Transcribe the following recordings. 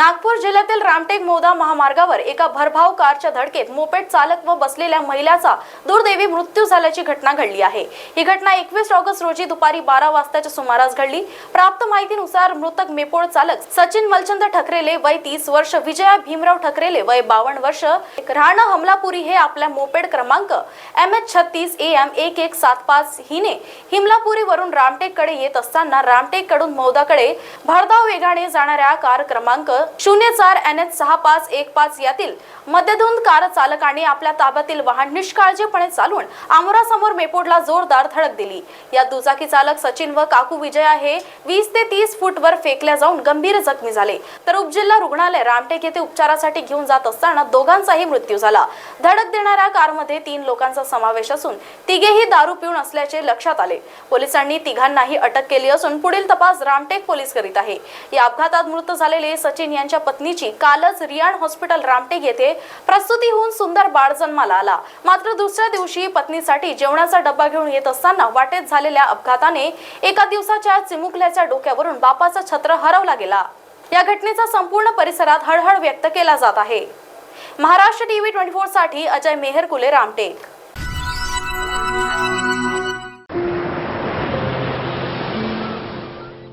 नागपूर जिल्ह्यातील रामटेक मोदा महामार्गावर एका भरधाव कारच्या धडकेत मोपेड चालक व बसलेल्या महिलाचा दुर्दैवी मृत्यू झाल्याची घटना घडली आहे. ही घटना एकवीस ऑगस्ट रोजी दुपारी बारा वाजताच्या सुमारास घडली. प्राप्त माहितीनुसार मृतक मेपोळ चालक सचिन मलचंद ठकरेले वय तीस वर्ष विजया भीमराव ठकरेले वय बावन्न वर्ष राहणं हमलापुरी हे आपल्या मोपेड क्रमांक एम एच छत्तीस ए एम एक एक सात पाच हिने हिमलापुरीवरून रामटेककडे येत असताना रामटेककडून मौदाकडे भरधाव वेगाने जाणाऱ्या कार क्रमांक शून्य चार एन एच सहा पाच एक पाच यातील मध्यधुंद कार चालकाने आपल्या ताब्यातील वाहन निष्काळजीपणे चालवून आमोरासमोर मेपोडला जोरदार धडक दिली. या दुचाकी चालक सचिन व काकू विजया हे वीस ते तीस फूट वर फेकल्या जाऊन गंभीर जखमी झाले. तर उपजिल्हा रुग्णालय रामटेक येथे उपचारासाठी घेऊन जात असताना दोघांचाही मृत्यू झाला. धडक देणाऱ्या कारमध्ये तीन लोकांचा समावेश असून तिघेही दारू पिऊन असल्याचे लक्षात आले. पोलिसांनी तिघांनाही अटक केली असून पुढील तपास रामटेक पोलीस करीत आहे. या अपघातात मृत झालेले सचिन यांच्या पत्नीची कालच रियाण हॉस्पिटल रामटेक येथे प्रसूती होऊन सुंदर बाळ जन्माला आला. मात्र दुसऱ्या दिवशी पत्नीसाठी जेवणाचा डब्बा घेऊन येत असताना वाटेत झालेल्या अपघाताने एका दिवसाच्या चिमुकल्याच्या डोक्यावरून बापाचा छत्र हरवला गेला. या घटनेचा संपूर्ण परिसरात हळहळ व्यक्त केला जात आहे. महाराष्ट्र टीव्ही ट्वेंटी फोरसाठी अजय मेहरकुले रामटेक.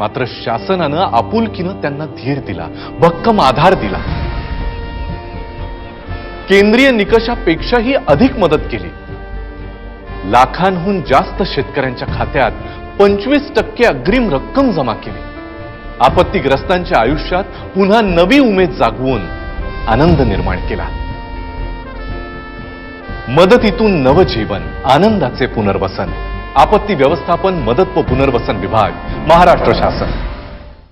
मात्र शासनानं आपुलकीनं त्यांना धीर दिला भक्कम आधार दिला. केंद्रीय निकषापेक्षाही अधिक मदत केली. लाखांहून जास्त शेतकऱ्यांच्या खात्यात पंचवीस टक्के अग्रिम रक्कम जमा केली. आपत्तीग्रस्तांच्या आयुष्यात पुन्हा नवी उमेद जागवून आनंद निर्माण केला. मदतीतून नवजीवन आनंदाचे पुनर्वसन. आपत्ती व्यवस्थापन मदत व पुनर्वसन विभाग महाराष्ट्र शासन.